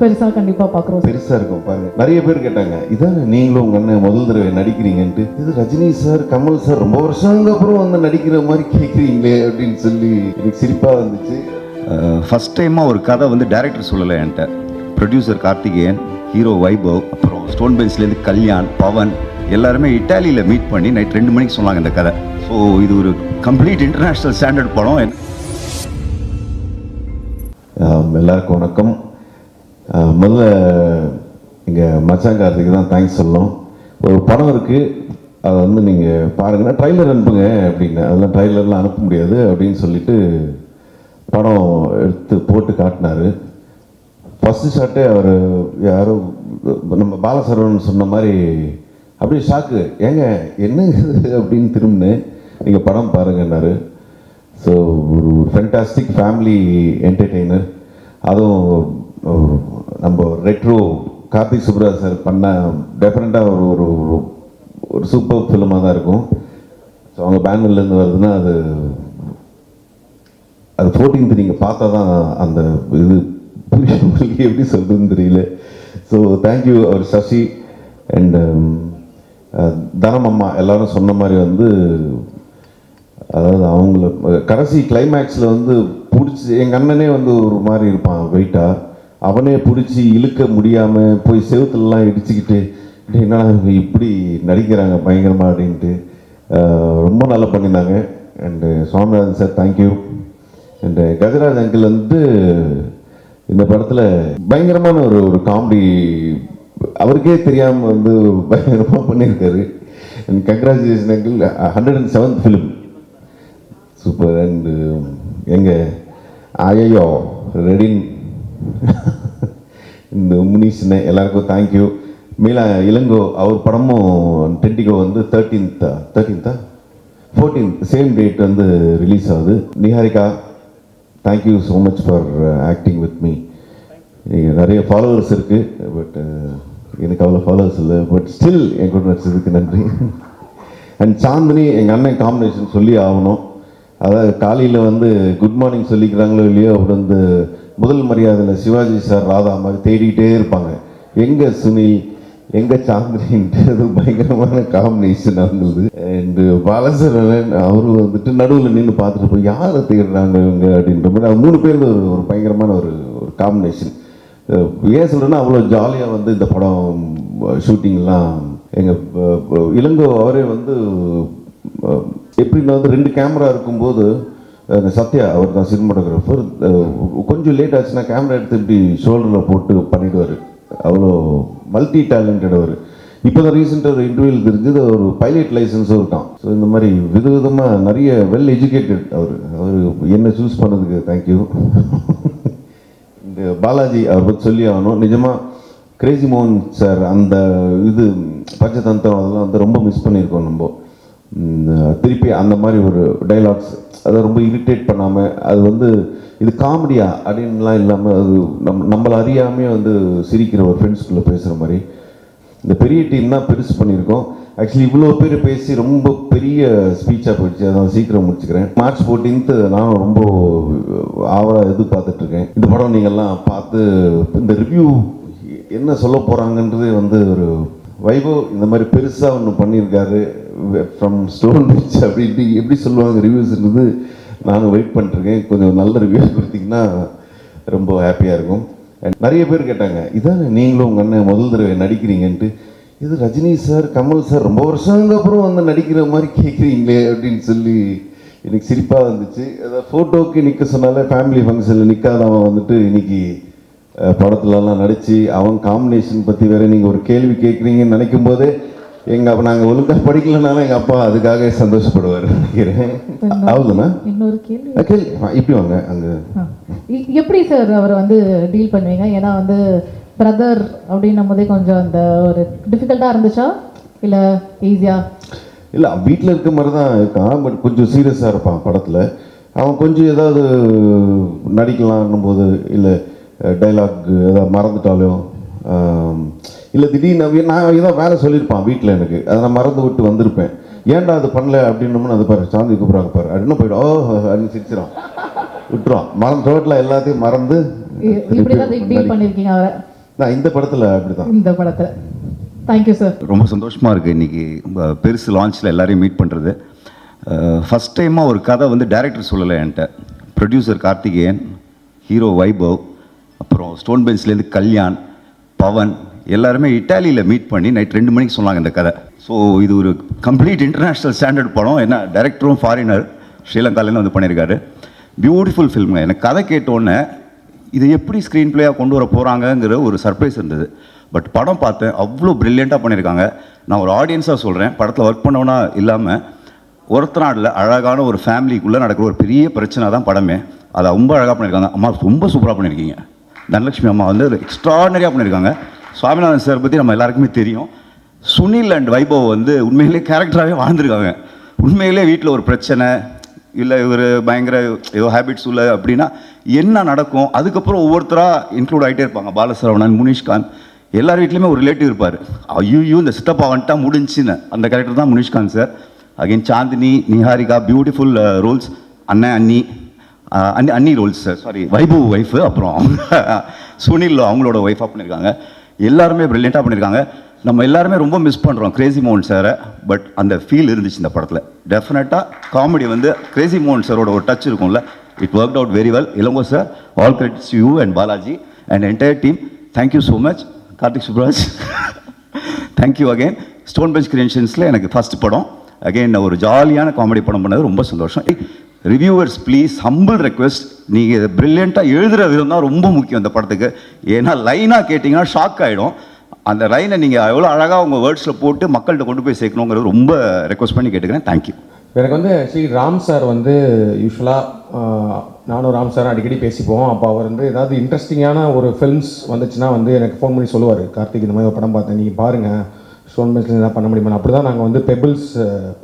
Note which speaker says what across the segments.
Speaker 1: பெருசா கண்டிப்பா பாக்குறோம் சார்
Speaker 2: பெருசா இருக்கும் பாருங்க. நிறைய பேர் கேட்டாங்க இதான் நீங்களும் உங்க அண்ணன் முதல் தடவை நடிக்கிறீங்கன்ட்டு. இது ரஜினி சார் கமல் சார் ரொம்ப வருஷங்க அப்புறம் வந்து நடிக்கிற மாதிரி கேட்குறீங்களே அப்படின்னு சொல்லி எனக்கு சிரிப்பா வந்துச்சு.
Speaker 3: ஃபஸ்ட் டைமாக ஒரு கதை வந்து டைரக்டர் சொல்லலை என்கிட்ட. ப்ரொடியூசர் கார்த்திகேயன் ஹீரோ வைபவ் அப்புறம் ஸ்டோன் பெஞ்ச்லேருந்து கல்யாண் பவன் எல்லாருமே இட்டாலியில் மீட் பண்ணி நைட் ரெண்டு மணிக்கு சொன்னாங்க இந்த கதை. ஸோ இது ஒரு கம்ப்ளீட் இன்டர்நேஷ்னல் ஸ்டாண்டர்ட் படம்.
Speaker 2: எல்லாருக்கும் வணக்கம். முதல்ல எங்கள் மச்சான் கார்த்திக்கு தான் தேங்க்ஸ் சொல்லணும். ஒரு படம் இருக்குது அதை வந்து நீங்கள் பாருங்கன்னா ட்ரைலர் அனுப்புங்க அப்படின்னு. அதெல்லாம் ட்ரைலர்லாம் அனுப்ப முடியாது அப்படின்னு சொல்லிட்டு படம் எடுத்து போட்டு காட்டினாரு. ஃபஸ்ட்டு ஷாட்டே அவர் யாரோ நம்ம பாலசரவன் சொன்ன மாதிரி அப்படியே ஷாக்கு ஏங்க என்ன இது அப்படின்னு திரும்பினேன். நீங்கள் படம் பாருங்கன்னாரு. ஸோ ஒரு ஃபென்டாஸ்டிக் ஃபேமிலி என்டர்டெய்னர் அதுவும் நம்ம ரெட்ரோ கார்த்திக் சுப்ரா சார் பண்ண டெஃபினட்டாக ஒரு ஒரு ஒரு- சூப்பர் ஃபிலிமாக தான் இருக்கும். ஸோ அவங்க பெங்களூர்லேருந்து வருதுன்னா அது அது ஃபோர்டீன்த் நீங்கள் பார்த்தா தான் அந்த இது புரியும் உங்களுக்கு எப்படி சொல்கிறதுன்னு தெரியல. ஸோ தேங்க்யூ அவர் சசி. Um, அண்டு தனம் அம்மா எல்லாரும் சொன்ன மாதிரி வந்து அதாவது அவங்கள கடைசி கிளைமேக்ஸில் வந்து பிடிச்சி எங்கள் அண்ணனே வந்து ஒரு மாதிரி இருப்பான் வெயிட்டாக அவனே பிடிச்சி இழுக்க முடியாமல் போய் செவுத்துலலாம் இடிச்சுக்கிட்டு "டேய், என்னடா இவங்க இப்படி நடிக்கிறாங்க பயங்கரமாக அப்படின்ட்டு ரொம்ப நல்லா பண்ணியிருந்தாங்க. And Swaminathan sir thank you and Gajaraj uncle வந்து இந்த படத்தில் பயங்கரமான ஒரு ஒரு காமெடி அவருக்கே தெரியாமல் வந்து பயங்கரமாக பண்ணியிருக்காரு. And congratulation uncle hundred and seventh film super and எங்கள் ஐயோ ரெடின் இந்த முனீஷ்னு எல்லாருக்கும் தேங்க்யூ மீளா இளங்கோ அவர் படமும் டென்டிகோ வந்து தேர்ட்டீன்த்தா தேர்ட்டீன்த்தா ஃபோர்டீன்த் சேம் டேட் வந்து ரிலீஸ் ஆகுது. Niharika thank you so much for acting with me நிறைய ஃபாலோவர்ஸ் இருக்குது பட் எனக்கு அவ்வளோ ஃபாலோவர்ஸ் இல்லை பட் ஸ்டில் என் கூட நடிச்சதுக்கு நன்றி. அண்ட் சாந்தினி எங்கள் அண்ணன் காம்பினேஷன் சொல்லி ஆகணும். அதாவது காலையில் வந்து குட் மார்னிங் சொல்லிக்கிறாங்களோ இல்லையோ அப்படி வந்து முதல் மரியாதையில் சிவாஜி சார் ராதா மாதிரி தேடிக்கிட்டே இருப்பாங்க. எங்கே சுனில் எங்கே சாந்திரின்றது அது பயங்கரமான காம்பினேஷன் நடந்தது. அண்டு பாலசரன் அவர் வந்துட்டு நடுவில் நின்று பார்த்துட்டு போய் யாரை தேடுறாங்க இவங்க? அப்படின்ற மாதிரி அவங்க மூணு பேர் ஒரு ஒரு பயங்கரமான ஒரு ஒரு காம்பினேஷன் ஏன் சொல்கிறேன்னா அவ்வளோ ஜாலியாக வந்து இந்த படம் ஷூட்டிங்லாம் எங்கள் இளங்கோ அவரே வந்து எப்படின்னா வந்து ரெண்டு கேமரா இருக்கும்போது சத்யா அவர் தான் சினிமாட்டோகிராஃபர் கொஞ்சம் லேட் ஆச்சுன்னா கேமரா எடுத்து இப்படி ஷோல்டரில் போட்டு பண்ணிடுவார். அவ்வளோ மல்டி டேலண்டட் அவர். இப்போ தான் ரீசெண்டாக ஒரு இன்டர்வியூவில் தெரிஞ்சது ஒரு பைலட் லைசன்ஸும் இருக்கான். ஸோ இந்த மாதிரி விதவிதமாக நிறைய வெல் எஜுகேட்டட் அவர். அவர் என்ன சூஸ் பண்ணதுக்கு தேங்க்யூ இந்த பாலாஜி அவர் பற்றி சொல்லி ஆகணும். நிஜமாக கிரேசி மோகன் சார் அந்த இது பஞ்சதந்திரம் அதெல்லாம் வந்து ரொம்ப மிஸ் பண்ணியிருக்கோம் நம்ம. திருப்பி அந்த மாதிரி ஒரு டைலாக்ஸ் அதை ரொம்ப இரிட்டேட் பண்ணாமல் அது வந்து இது காமெடியா அப்படின்லாம் இல்லாமல் அது நம் நம்மளை அறியாமே வந்து சிரிக்கிற ஒரு ஃப்ரெண்ட்ஸ்குள்ளே பேசுகிற மாதிரி. இந்த பெரிய டீம் தான் பெருசு பண்ணியிருக்கோம். ஆக்சுவலி இவ்வளோ பேர் பேசி ரொம்ப பெரிய ஸ்பீச்சாக போயிடுச்சு. அதான் சீக்கிரம் முடிச்சுக்கிறேன். மார்ச் ஃபோர்டீன்த்து நான் ரொம்ப ஆவலாக எதிர்பார்த்துட்ருக்கேன். இந்த படம் நீங்கள்லாம் பார்த்து இந்த ரிவ்யூ என்ன சொல்ல போகிறாங்கன்றதே வந்து ஒரு வைபவ் இந்த மாதிரி பெருசாக ஒன்று பண்ணியிருக்காரு ஃப்ரம் ஸ்டோன் பிச் அப்படின்ட்டு எப்படி சொல்லுவாங்க ரிவ்யூஸ்ன்றது நானும் வெயிட் பண்ணிருக்கேன். கொஞ்சம் நல்ல ரிவ்யூஸ் கொடுத்தீங்கன்னா ரொம்ப ஹாப்பியாக இருக்கும். நிறைய பேர் கேட்டாங்க இதான் நீங்களும் உங்கள் அண்ணன் முதல் தடவை நடிக்கிறீங்கன்ட்டு? இது ரஜினி சார் கமல் சார் ரொம்ப வருஷங்க அப்புறம் வந்து நடிக்கிற மாதிரி கேட்குறீங்களே அப்படின்னு சொல்லி எனக்கு சிரிப்பாக இருந்துச்சு அதாவது ஃபோட்டோவுக்கு நிற்க சொன்னாலே ஃபேமிலி ஃபங்க்ஷனில் நிற்காதவன் வந்துட்டு இன்றைக்கி படத்துலலாம் நடித்து அவன் காம்பினேஷன் பற்றி வேற நீங்கள் ஒரு கேள்வி கேட்குறீங்கன்னு நினைக்கும் போதே எங்கள் அப்பா நாங்கள் ஒழுங்காக படிக்கலனாலும் எங்கள் அப்பா அதுக்காக சந்தோஷப்படுவார் நினைக்கிறேன். அவ்வளோண்ணா
Speaker 1: இன்னொரு கேள்வி.
Speaker 2: கேள்வி. இப்படி வாங்க அங்கே.
Speaker 1: எப்படி சார் அவரை வந்து டீல் பண்ணுவீங்க? ஏன்னா வந்து பிரதர் அப்படின்னும் போதே கொஞ்சம் அந்த ஒரு டிஃபிகல்ட்டாக இருந்துச்சா? இல்லை ஈஸியா
Speaker 2: இல்லை வீட்டில் இருக்க மாதிரி தான் இருக்கான் பட் கொஞ்சம் சீரியஸாக இருப்பான் படத்தில். அவன் கொஞ்சம் ஏதாவது நடிக்கலாம்னும் போது இல்லை டைலாக் ஏதாவது மறந்துட்டாலும் இல்லை திடீர்னு நான் ஏதோ வேலை சொல்லியிருப்பான் வீட்டில் எனக்கு. அதை நான் மறந்து விட்டு வந்திருப்பேன். ஏன்டா அது பண்ணல அப்படின்னோம்னு அது பாரு சாந்தி கூப்பிட்றாங்க பாரு. அப்படின்னு போயிடும். ஓ அப்படின்னு சிரிச்சிடும் விட்டுருவான் மறந்து ரோட்டில் எல்லாத்தையும் மறந்து நான் இந்த படத்தில் அப்படி தான்
Speaker 1: இந்த படத்தில். தேங்க்யூ சார்
Speaker 3: ரொம்ப சந்தோஷமாக இருக்குது இன்றைக்கி பெருசு லான்ச்சில் எல்லாரையும் மீட் பண்ணுறது ஃபஸ்ட் டைமாக ஒரு கதை வந்து டைரக்டர் சொல்லலை என்கிட்ட. Producer Karthikeyan hero Vaibhav. Stone பெஞ்ச்லேருந்து Kalyan Pavan எல்லாருமே இட்டாலியில் மீட் பண்ணி நைட் ரெண்டு மணிக்கு சொன்னாங்க இந்த கதை. ஸோ இது ஒரு கம்ப்ளீட் இன்டர்நேஷ்னல் ஸ்டாண்டர்ட் படம். என்ன டைரக்டரும் ஃபாரினர் ஸ்ரீலங்காலேருந்து வந்து பண்ணியிருக்காரு பியூட்டிஃபுல் ஃபில்ம் எனக்கு கதை கேட்டோன்னே இதை எப்படி ஸ்க்ரீன் பிளேயாக கொண்டு வர போகிறாங்கங்கிற ஒரு சர்ப்ரைஸ் இருந்தது. பட் படம் பார்த்தேன் அவ்வளோ ப்ரில்லியண்ட்டாக பண்ணியிருக்காங்க நான் ஒரு ஆடியன்ஸாக சொல்கிறேன் படத்தில் ஒர்க் பண்ணவனா இல்லாமல் ஒருத்த நாடில் அழகான ஒரு ஃபேமிலிக்குள்ளே நடக்கிற ஒரு பெரிய பிரச்சனை தான் படமே. அதை ரொம்ப அழகாக பண்ணியிருக்காங்க அம்மா ரொம்ப சூப்பராக பண்ணியிருக்கீங்க தனலட்சுமி அம்மா வந்து எக்ஸ்ட்ராடனரியாக பண்ணியிருக்காங்க சுவாமிநாதன் சார் பற்றி நம்ம எல்லாருக்குமே தெரியும். சுனில் அண்ட் வைபவ் வந்து உண்மையிலே கேரக்டராகவே வாழ்ந்துருக்காங்க. உண்மையிலே வீட்டில் ஒரு பிரச்சனை இல்லை இவர் பயங்கர ஏதோ ஹேபிட்ஸ் உள்ள அப்படின்னா என்ன நடக்கும்? அதுக்கப்புறம் ஒவ்வொருத்தராக இன்க்ளூட் ஆகிட்டே இருப்பாங்க. பாலசரவணன் முனிஷ்கான் எல்லார் வீட்லேயுமே ஒரு ரிலேட்டிவ் இருப்பார். ஐயோ இந்த சித்தப்பா வந்துட்டா முடிஞ்சுன்னு. அந்த கேரக்டர் தான் Munishkanth sir. Again Chandini Niharika beautiful roles uh, அண்ணன் அண்ணி. அன்னி அன்னி roles sir sorry vibe wife அப்புறம் சுனில் அவங்களோட ஒய்ஃபாக பண்ணியிருக்காங்க எல்லாருமே ப்ரில்லியண்ட்டாக பண்ணியிருக்காங்க நம்ம எல்லாருமே ரொம்ப மிஸ் பண்ணுறோம் கிரேசி மோகன் சாரை பட் அந்த ஃபீல் இருந்துச்சு இந்த படத்தில். டெஃபினட்டாக காமெடி வந்து கிரேசி மோகன் சாரோட ஒரு டச் இருக்கும்ல. It work out very well Ilango sir all credits you and Balaji and entire team thank you so much Karthik Subbaraj thank you again Stone Bench கிரியேஷன்ஸில் எனக்கு ஃபர்ஸ்ட் படம். அகைன் ஒரு ஜாலியான comedy படம் பண்ணது. ரொம்ப சந்தோஷம். ரிவ்யூவர்ஸ் ப்ளீஸ் ஹம்பிள் ரெக்வெஸ்ட் நீங்கள் இதை ப்ரில்லியண்ட்டாக எழுதுகிற விதம் தான் ரொம்ப முக்கியம் இந்த படத்துக்கு. ஏன்னா லைனாக கேட்டிங்கன்னா ஷாக் ஆகிடும் அந்த லைனை நீங்கள் எவ்வளோ அழகாக உங்கள் வேர்ட்ஸில் போட்டு மக்கள்கிட்ட கொண்டு போய் சேர்க்கணுங்கிறது ரொம்ப ரெக்வஸ்ட் பண்ணி கேட்டுக்கிறேன். தேங்க்யூ
Speaker 4: எனக்கு வந்து ஸ்ரீ ராம் சார் வந்து யூஸ்வலாக நானும் ராம் சார் அடிக்கடி பேசிப்போம். அப்போ அவர் வந்து ஏதாவது இன்ட்ரெஸ்டிங்கான ஒரு ஃபில்ம்ஸ் வந்துச்சுன்னா வந்து எனக்கு ஃபோன் பண்ணி சொல்லுவார். கார்த்திக் இந்த மாதிரி ஒரு படம் பார்த்தேன் நீங்கள் பாருங்கள் ஸ்டோன் பெஞ்சில் எதாவது பண்ண முடியுமா அப்படி தான் நாங்கள் வந்து பெபிள்ஸ்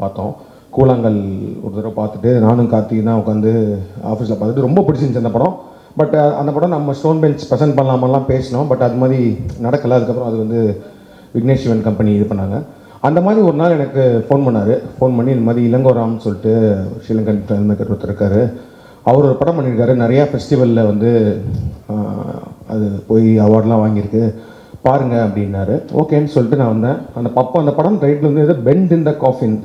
Speaker 4: பார்த்தோம். கூழாங்கல் ஒரு தடவை பார்த்துட்டு நானும் கார்த்திக் தான் உட்காந்து ஆஃபீஸில் பார்த்துட்டு ரொம்ப பிடிச்சிருந்துச்சு அந்த படம். பட் அந்த படம் நம்ம ஸ்டோன் பெஞ்ச் ப்ரெசென்ட் பண்ணலாமெல்லாம் பேசினோம். பட் அது மாதிரி நடக்கலை. அதுக்கப்புறம் அது வந்து விக்னேஷ் சிவன் கம்பெனி இது பண்ணாங்க. அந்த மாதிரி ஒரு நாள் எனக்கு ஃபோன் பண்ணார். ஃபோன் பண்ணி இந்த மாதிரி இளங்கோராம்னு சொல்லிட்டு ஸ்ரீலங்கன் ஃபில்ம் மேக்கர் ஒருத்தர் இருக்கார். அவர் ஒரு படம் பண்ணியிருக்காரு. நிறையா ஃபெஸ்டிவலில் வந்து அது போய் அவார்ட்லாம் வாங்கியிருக்கு. பாருங்கள் அப்படின்னாரு. ஓகேன்னு சொல்லிட்டு நான் வந்தேன். அந்த பப்பா அந்த படம் டைட்டில் வந்து எது bend in the coffin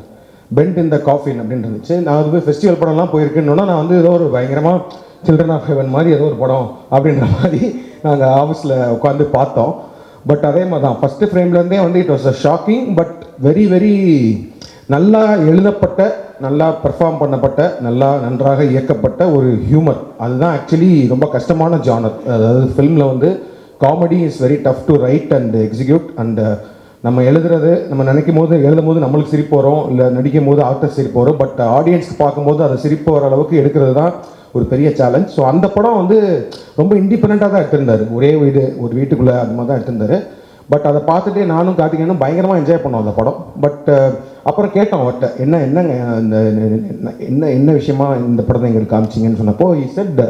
Speaker 4: bend in the coffin அப்படின்னு இருந்துச்சு நான் அது போய் ஃபெஸ்டிவல் படம்லாம் போயிருக்கேன்னா நான் வந்து ஏதோ ஒரு பயங்கரமாக சில்ட்ரன் ஆஃப் ஹெவன் மாதிரி ஏதோ ஒரு படம் அப்படின்ற மாதிரி நாங்கள் ஆஃபீஸில் உட்காந்து பார்த்தோம். பட் அதே மாதிரி தான் ஃபஸ்ட்டு ஃப்ரேம்லேருந்தே வந்து it was a shocking but very very நல்லா எழுதப்பட்ட நல்லா பெர்ஃபார்ம் பண்ணப்பட்ட நல்லா நன்றாக இயக்கப்பட்ட ஒரு ஹியூமர் அதுதான் ஆக்சுவலி ரொம்ப கஷ்டமான ஜானர் அதாவது ஃபிலிமில் வந்து comedy is very tough to write and execute and நம்ம எழுதுறது நம்ம நினைக்கும் போது எழுதும் போது நம்மளுக்கு சிரிப்பு வரும் இல்லை நடிக்கும் போது ஆக்டர் சிரிப்பு வரும் பட் ஆடியன்ஸ்க்கு uh, பார்க்கும்போது அதை சிரிப்பு வர அளவுக்கு எடுக்கிறது தான் ஒரு பெரிய சேலஞ்ச் ஸோ அந்த படம் வந்து ரொம்ப இண்டிபெண்ட்டாக தான் எடுத்திருந்தாரு. ஒரே வீடு ஒரு வீட்டுக்குள்ளே அந்த மாதிரி தான் எடுத்திருந்தார். பட் அதை பார்த்துட்டு நானும் கார்த்திகேயனும் பயங்கரமாக என்ஜாய் பண்ணோம் அந்த படம். பட் uh, அப்புறம் கேட்டோம் அவர்கிட்ட என்ன என்னங்க இந்த என்ன- என்ன என்ன விஷயமா இந்த படத்தை எங்களுக்கு காமிச்சிங்கன்னு சொன்னப்போ இ செட்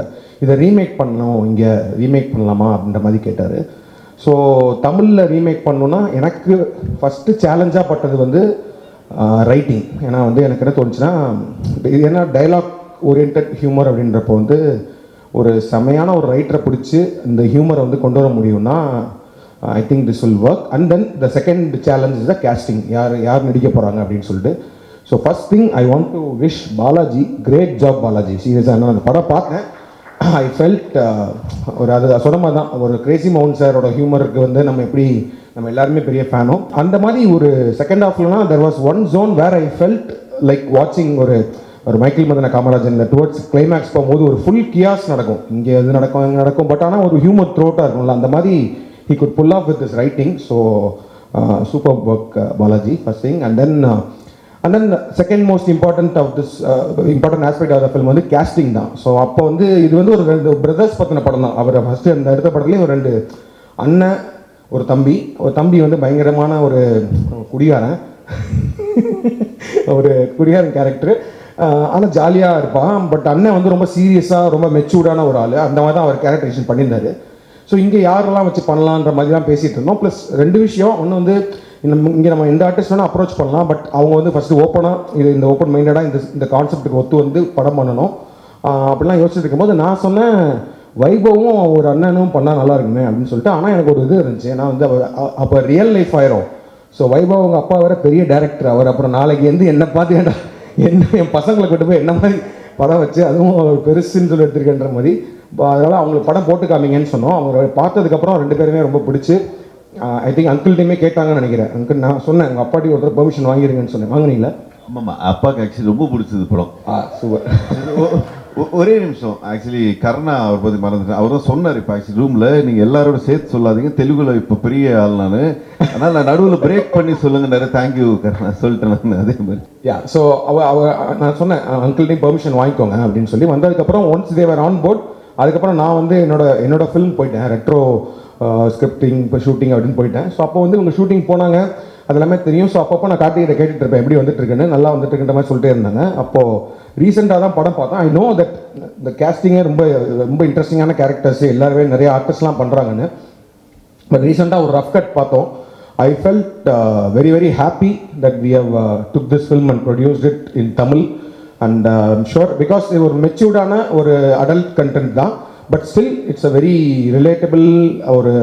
Speaker 4: இதை ரீமேக் பண்ணணும் இங்கே ரீமேக் பண்ணலாமா? அப்படின்ற மாதிரி கேட்டார். ஸோ தமிழில் ரீமேக் பண்ணணுன்னா எனக்கு ஃபஸ்ட்டு சேலஞ்சாக பட்டது வந்து ரைட்டிங் ஏன்னா வந்து எனக்கு என்ன தோணுச்சுன்னா இது ஏன்னா டைலாக் ஓரியன்ட் ஹியூமர் அப்படின்றப்போ வந்து ஒரு செமையான ஒரு ரைட்டரை பிடிச்சி இந்த ஹியூமரை வந்து கொண்டு வர முடியும்னா I think this will work and then the second challenge is the casting யார் யார் நடிக்க போகிறாங்க அப்படின்னு சொல்லிட்டு. So first thing I want to wish Balaji great job Balaji சீரியஸாக நான் அந்த படம் பார்த்தேன். ஐ ஃபெல்ட் uh, ஒரு அது சொன்ன மாதிரி தான். ஒரு கிரேசி மவுண்ட் சாரோட ஹியூமருக்கு வந்து நம்ம எப்படி நம்ம எல்லாருமே பெரிய ஃபேனோ அந்த மாதிரி ஒரு second ஹாஃப்லனா there was one zone where I felt like வாட்சிங் ஒரு ஒரு Michael Madana Kamarajan towards climax போகும்போது ஒரு ஃபுல் கியாஸ் நடக்கும். இங்கே எது நடக்கும் அங்கே நடக்கும். பட் ஆனால் ஒரு ஹியூமர் த்ரோட்டாக இருக்கும்ல அந்த மாதிரி he could pull off with this writing so super work Balaji first thing and then and then second most important of this important aspect of the film வந்து கேஸ்டிங் தான். ஸோ அப்போ வந்து இது வந்து ஒரு ரெண்டு பிரதர்ஸ் பற்றின படம் தான். அவர் ஃபஸ்ட்டு அந்த எடுத்த படத்துலேயும் ஒரு ரெண்டு அண்ணன் ஒரு தம்பி. ஒரு தம்பி வந்து பயங்கரமான ஒரு குடிகாரன். ஒரு குடிகாரன் கேரக்டர் ஆனால் ஜாலியாக இருப்பான். பட் அண்ணன் வந்து ரொம்ப சீரியஸாக ரொம்ப மெச்சூர்டான ஒரு ஆள். அந்த மாதிரி தான் அவர் கேரக்டரைசேஷன் பண்ணியிருந்தாரு. ஸோ இங்கே யாரெல்லாம் வச்சு பண்ணலான்ற மாதிரி தான் பேசிகிட்டு இருந்தோம். ப்ளஸ் ரெண்டு விஷயம். ஒன்று வந்து நம்ம இங்கே நம்ம எந்த ஆர்டிஸ்ட் வேணால் அப்ரோச் பண்ணலாம். பட் அவங்க வந்து ஃபஸ்ட்டு ஓப்பனாக இது இந்த ஓப்பன் மைண்டடாக இந்த இந்த கான்செப்ட்டுக்கு ஒத்து வந்து படம் பண்ணணும். அப்படிலாம் யோசிச்சுட்டு இருக்கும்போது நான் சொன்னேன் வைபவும் ஒரு அண்ணனும் பண்ணால் நல்லா இருக்குமே அப்படின்னு சொல்லிட்டு ஆனால் எனக்கு ஒரு இது இருந்துச்சு. நான் வந்து அப்போ ரியல் லைஃப் ஆயிரும். ஸோ வைபவ் அவங்க அப்பா வேற பெரிய டேரக்டர் அவர். அப்புறம் நாளைக்கு வந்து என்னை பார்த்து ஏன்டா என்ன என் பசங்களை கொண்டு போய் என்ன மாதிரி படம் வச்சு அதுவும் பெருசுன்னு சொல்லி எடுத்துருக்கேன்ற மாதிரி. அதனால் அவங்களுக்கு படம் போட்டு காமிங்கன்னு சொன்னோம். அவங்க பார்த்ததுக்கப்புறம் ரெண்டு பேருமே ரொம்ப பிடிச்சி ஐ திங்க் அங்கிள்கிட்டையுமே கேட்டாங்கன்னு நினைக்கிறேன். அங்கிள் நான் சொன்னேன் உங்கள் அப்பாட்டி ஒருத்தர் பெர்மிஷன் வாங்கிருங்கன்னு சொன்னேன். வாங்குனீங்களா?
Speaker 2: ஆமாம்மா அப்பாவுக்கு ஆக்சுவலி ரொம்ப பிடிச்சது படம்.
Speaker 4: ஆ சூப்பர்
Speaker 2: ஒரே நிமிஷம். ஆக்சுவலி கருணா அவர் பற்றி மறந்துட்டேன். அவர் தான் சொன்னார் இப்போ ஆக்சுவலி ரூமில் நீங்கள் எல்லாரோட சேர்த்து சொல்லாதீங்க. தெலுங்குல இப்போ பெரிய ஆள் நான். அதனால் நான் நடுவில் பிரேக் பண்ணி சொல்லுங்க நிறைய தேங்க்யூ கருணா. சொல்லிட்டேன் நான் அதே மாதிரி.
Speaker 4: யா ஸோ அவ அவ நான் சொன்னேன் அங்கிள்டையும் பெர்மிஷன் வாங்கிக்கோங்க அப்படின்னு சொல்லி. வந்ததுக்கப்புறம் ஒன்ஸ் தேவர் ஆன் போர்ட் அதுக்கப்புறம் நான் வந்து என்னோட என்னோட ஃபிலிம் போயிட்டேன். ரெட்ரோ ஸ்கிரிப்டிங் இப்போ ஷூட்டிங் அப்படின்னு போயிட்டேன். ஸோ அப்போ வந்து இவங்க ஷூட்டிங் போனாங்க. அது எல்லாமே தெரியும். ஸோ அப்பப்போ நான் கார்த்திகிட்ட கேட்டுட்டு இருப்பேன். எப்படி வந்துட்டு இருக்குன்னு? நல்லா வந்துட்டுருக்கின்ற மாதிரி சொல்லிட்டே இருந்தாங்க. அப்போது ரீசெண்டாக தான் படம் பார்த்தோம் ஐ நோ தட் இந்த கேஸ்டிங்கே ரொம்ப ரொம்ப இன்ட்ரெஸ்டிங்கான கேரக்டர்ஸ் எல்லாருமே நிறைய ஆர்டிஸ்ட்லாம் பண்ணுறாங்கன்னு பட் ரீசெண்டாக ஒரு ரஃப் கட் பார்த்தோம். I felt very very happy that we have took this film and produced it in Tamil and sure because இது ஒரு மெச்சூர்டான ஒரு அடல்ட் கண்டென்ட் தான். But still it's a very relatable ஒரு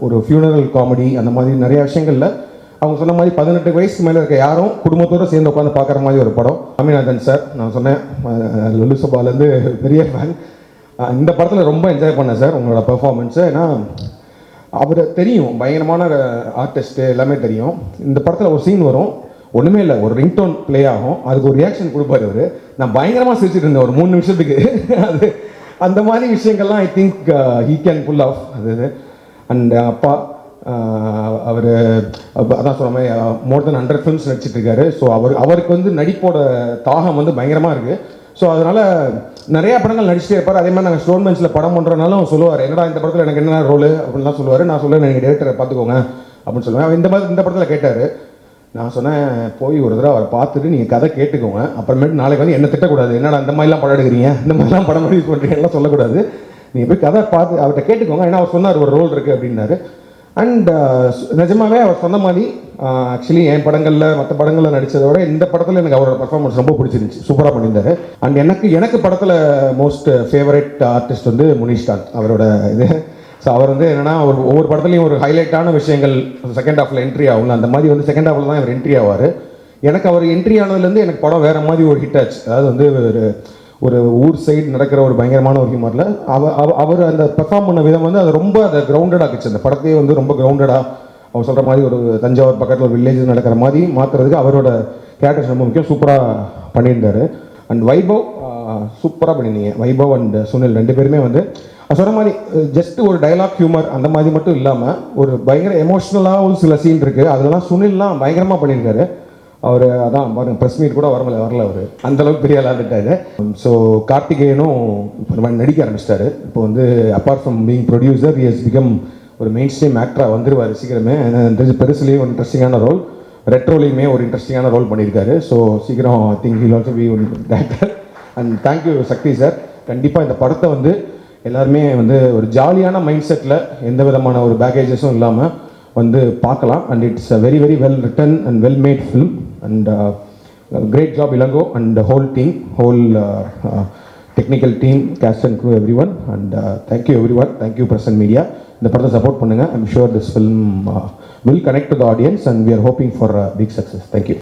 Speaker 4: ஒரு ஃபியூனரல் காமெடி அந்த மாதிரி நிறைய விஷயங்களில் அவங்க சொன்ன மாதிரி பதினெட்டு வயசுக்கு மேலே இருக்க யாரும் குடும்பத்தோடு சேர்ந்து உட்காந்து பார்க்குற மாதிரி ஒரு படம். அமிநாதன் சார் நான் சொன்னேன் அஹ், லுலு சபாலேருந்து பெரிய ஃபேன் இந்த படத்தில் ரொம்ப என்ஜாய் பண்ணேன் சார் உங்களோட பெர்ஃபார்மன்ஸு ஏன்னா அவர் தெரியும் பயங்கரமான ஆர்டிஸ்ட்டு எல்லாமே தெரியும். இந்த படத்தில் ஒரு சீன் வரும். ஒன்றுமே இல்லை ஒரு ரிங்டோன் ப்ளே ஆகும். அதுக்கு ஒரு ரியாக்ஷன் கொடுப்பாரு அவர். நான் பயங்கரமாக சிரிச்சிட்டு இருந்தேன் ஒரு மூணு நிமிஷத்துக்கு. அது அந்த மாதிரி விஷயங்கள்லாம் I think he can pull off அது அண்ட் uh, அப்பா uh, அவர் அதான் சொல்கிற மாதிரி uh, more than hundred films நடிச்சிட்ருக்காரு ஸோ அவர் அவருக்கு வந்து நடிப்போட தாகம் வந்து பயங்கரமாக இருக்குது ஸோ அதனால் நிறைய படங்கள் நடிச்சிட்டே இருப்பார். அதே மாதிரி நாங்கள் ஸ்டோன் படம் பண்ணுறனாலும் அவர் சொல்லுவார் என்னடா இந்த படத்தில் எனக்கு என்ன ரோல் அப்படின்லாம் சொல்லுவார். நான் சொல்லுவேன் நீங்கள் டேரக்டரை பார்த்துக்கோங்க அப்படின்னு சொல்லுவேன். இந்த மாதிரி இந்த படத்தில் கேட்டார். நான் சொன்னேன் போய் ஒரு தடவை அவரை பார்த்துட்டு நீங்கள் கதை கேட்டுக்கோங்க. அப்புறமேட்டு நாளைக்கு வந்து என்ன திட்டக்கூடாது. என்னடா இந்த மாதிரிலாம் படம் எடுக்கிறீங்க? இந்த மாதிரிலாம் படம் ரிலீஸ் பண்ணுறீங்க எல்லாம் சொல்லக்கூடாது. நீங்கள் போய் கதை பார்த்து அவர்கிட்ட கேட்டுக்கோங்க. ஏன்னா அவர் சொன்னார் ஒரு ரோல் இருக்குது அப்படின்னாரு. அண்ட் uh, நிஜமாவே அவர் சொன்ன மாதிரி uh, ஆக்சுவலி என் படங்களில் மற்ற படங்களில் நடித்ததை விட இந்த படத்தில் எனக்கு அவரோட பர்ஃபார்மன்ஸ் ரொம்ப பிடிச்சிருந்துச்சு. சூப்பராக பண்ணியிருந்தாரு. அண்ட் எனக்கு எனக்கு படத்தில் மோஸ்ட் ஃபேவரட் ஆர்டிஸ்ட் வந்து முனிஷ்காந்த் அவரோட இது. ஸோ அவர் வந்து என்னன்னா ஒரு ஒவ்வொரு படத்துலையும் ஒரு ஹைலைட்டான விஷயங்கள் செகண்ட் ஹாஃபில் என்ட்ரி ஆகும் அந்த மாதிரி வந்து செகண்ட் ஹாஃபில் தான் இவர் என்ட்ரி ஆவார். எனக்கு அவர் என்ட்ரி ஆனதுலேருந்து எனக்கு படம் வேறு மாதிரி ஒரு ஹிட் ஆச்சு. அதாவது வந்து ஒரு ஒரு ஊர் சைடு நடக்கிற ஒரு பயங்கரமான ஒரு ஹியூமரில் அவர் அவர் அந்த பெர்ஃபார்ம் பண்ண விதம் வந்து அது ரொம்ப அதை கிரவுண்டடாக அந்த படத்தையே வந்து ரொம்ப கிரவுண்டடாக அவர் சொல்கிற மாதிரி ஒரு தஞ்சாவூர் பக்கத்தில் ஒரு வில்லேஜ் நடக்கிற மாதிரி மாற்றுறதுக்கு அவரோட கேரக்டர்ஸ் ரொம்ப முக்கியம். சூப்பராக பண்ணியிருந்தாரு. அண்ட் வைபவ் சூப்பராக பண்ணியிருந்தீங்க. வைபவ் அண்ட் சுனில் ரெண்டு பேருமே வந்து சொன்ன மாதிரி ஜஸ்ட் ஒரு டைலாக் ஹியூமர் அந்த மாதிரி மட்டும் இல்லாமல் ஒரு பயங்கர எமோஷ்னலாக ஒரு சில சீன் இருக்குது அதெல்லாம் சுனில்லாம் பயங்கரமாக பண்ணியிருக்காரு. அவர் அதான் பாருங்க ப்ரெஸ் மீட் கூட வரல வரல அவர். அந்த அளவுக்கு பெரிய விளாண்டுட்டாரு ஸோ um, கார்த்திகேயனும் இப்போ நடிக்க ஆரம்பிச்சிட்டாரு. இப்போ வந்து apart from being producer is become ஒரு மெயின் ஸ்ட்ரீம் ஆக்டராக வந்துருவார் சீக்கிரமே. ஏன்னா பெருசுலேயும் ஒரு இன்ட்ரெஸ்டிங்கான ரோல் ரெட்ரோலையுமே ஒரு இன்ட்ரெஸ்டிங்கான ரோல் பண்ணியிருக்காரு. ஸோ சீக்கிரம் I think he'll also be one director and thank you Sakthi sir கண்டிப்பாக இந்த படத்தை வந்து எல்லாருமே வந்து ஒரு ஜாலியான மைண்ட் செட்டில் எந்த விதமான ஒரு பேக்கேஜஸும் இல்லாமல் வந்து பார்க்கலாம். And it's a very very well written and well made film and great job Ilango and whole team whole technical team cast and crew everyone and thank you everyone thank you present media இந்த படத்தை support பண்ணுங்கள் I'm sure this film will connect to the audience and we are hoping for big success thank you